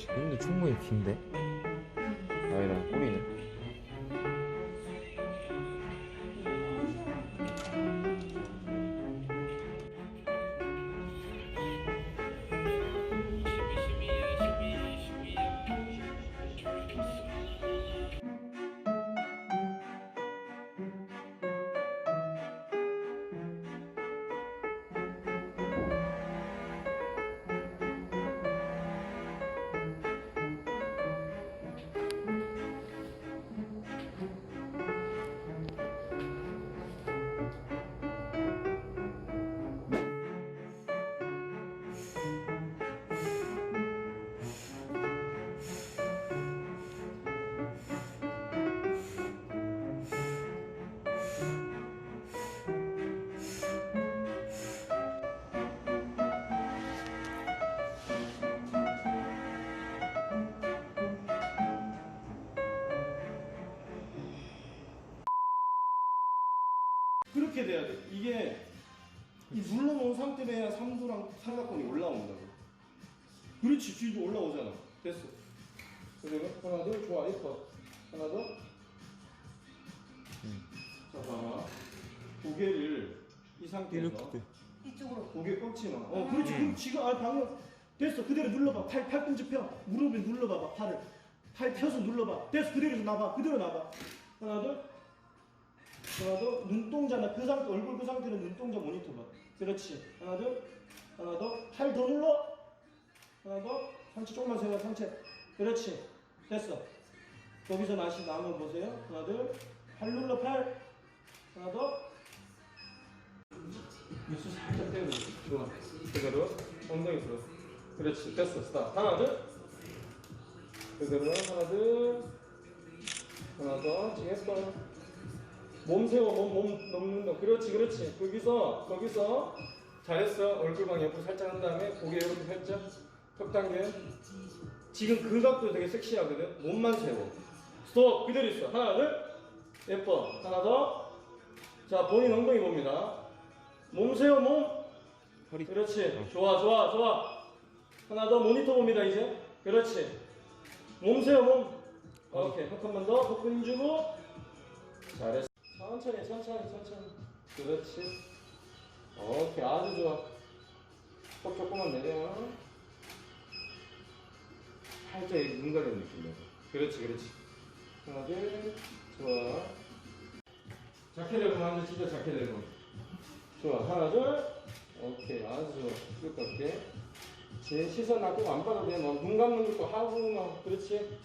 지금도 충분히 긴데? 아니다 꼬리네 그렇게 돼야 돼. 이게 이 눌러놓은 상태로 해야 삼두랑 삼각형이 올라온다고. 그렇지, 뒤도 올라오잖아. 됐어. 그리고 하나 더, 좋아, 예뻐. 하나 더. 자, 봐. 고개를 이 상태에서 이쪽으로 고개 꺾지 마. 어, 그렇지. 그럼 지금 아 방금 됐어. 그대로 눌러봐. 팔 팔꿈치 펴. 무릎을 눌러봐봐. 팔을. 팔 펴서 눌러봐. 됐어. 그대로 나봐. 그대로 나봐. 하나 둘. 하나 더. 눈동자나 그 상태 얼굴 그 상태로 눈동자 모니터 봐. 그렇지. 하나 둘. 하나 더. 팔 더 눌러. 하나 더. 상체 조금만 세워. 상체. 그렇지. 됐어. 거기서 다시 나면 보세요. 하나 둘. 팔 눌러 팔. 하나 더. 입술 살짝 떼고 좋아 그대로 엉덩이 들어 그렇지 됐어 스탑 하나 둘 그대로 하나 둘 하나 더 지금 예뻐 몸 세워 몸, 몸 넘는 거. 그렇지 그렇지. 거기서 거기서 잘했어. 얼굴방 옆으로 살짝 한 다음에 고개 이렇게 살짝 턱 당겨. 지금 그 각도 되게 섹시하거든? 몸만 세워. 스톱! 그대로 있어. 하나 둘. 예뻐. 하나 더 자 본인 엉덩이 봅니다. 몸 세워 몸. 허리. 그렇지. 좋아 좋아 좋아. 하나 더 모니터 봅니다 이제. 그렇지. 몸 세워 몸. 오케이. 한 칸만 더. 복근 힘주고. 잘했어 천천히 천천히 천천히. 그렇지. 오케이 아주 좋아. 턱 조금만 내려 살짝 눈 가리는 느낌 내서. 그렇지 그렇지. 하나 둘 좋아. 자켓을 그만 진짜 자켓을 좋아 하나 둘. 오케이 아주 좋아. 쭉 갈게 제 시선 놔두고 안 봐도 돼막눈 감는 것도 하고 막 그렇지?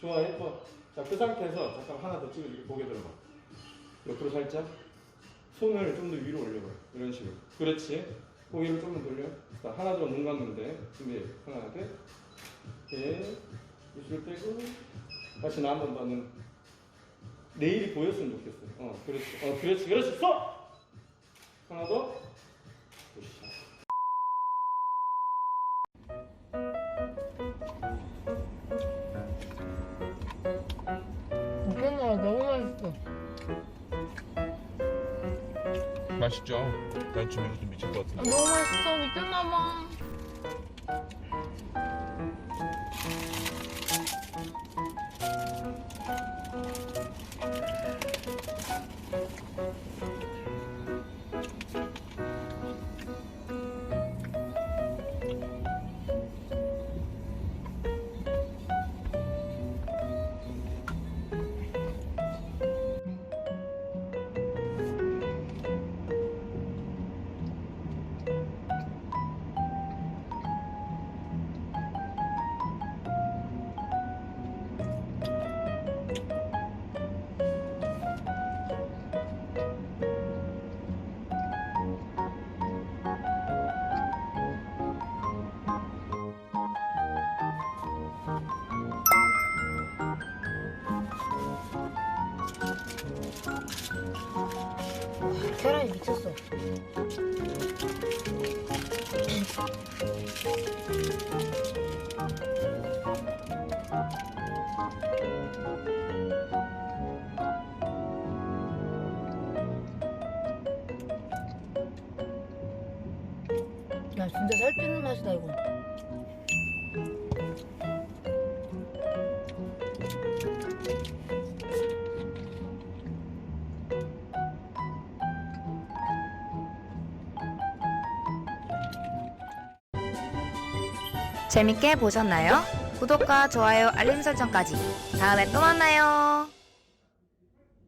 좋아 예뻐. 자 그 상태에서 잠깐 하나 더 찍어줄게. 고개 들어봐 옆으로 살짝 손을 좀 더 위로 올려봐 이런 식으로. 그렇지. 고개를 좀 더 돌려. 자 하나 더눈 감는데. 준비. 하나 둘 오케이 입술 떼고. 다시 나 한번 봐는. 내일이 보였으면 좋겠어 어 그렇지. 어 그렇지. 그렇지. 써 하나 더. 맛있죠? 난 지금 이것도 미칠 것 같은데. 너무 맛있어. 미쳤나 봐 계란이 미쳤어. 야 진짜 살찌는 맛이다 이거 재밌게 보셨나요? 구독과 좋아요, 알림 설정까지. 다음에 또 만나요.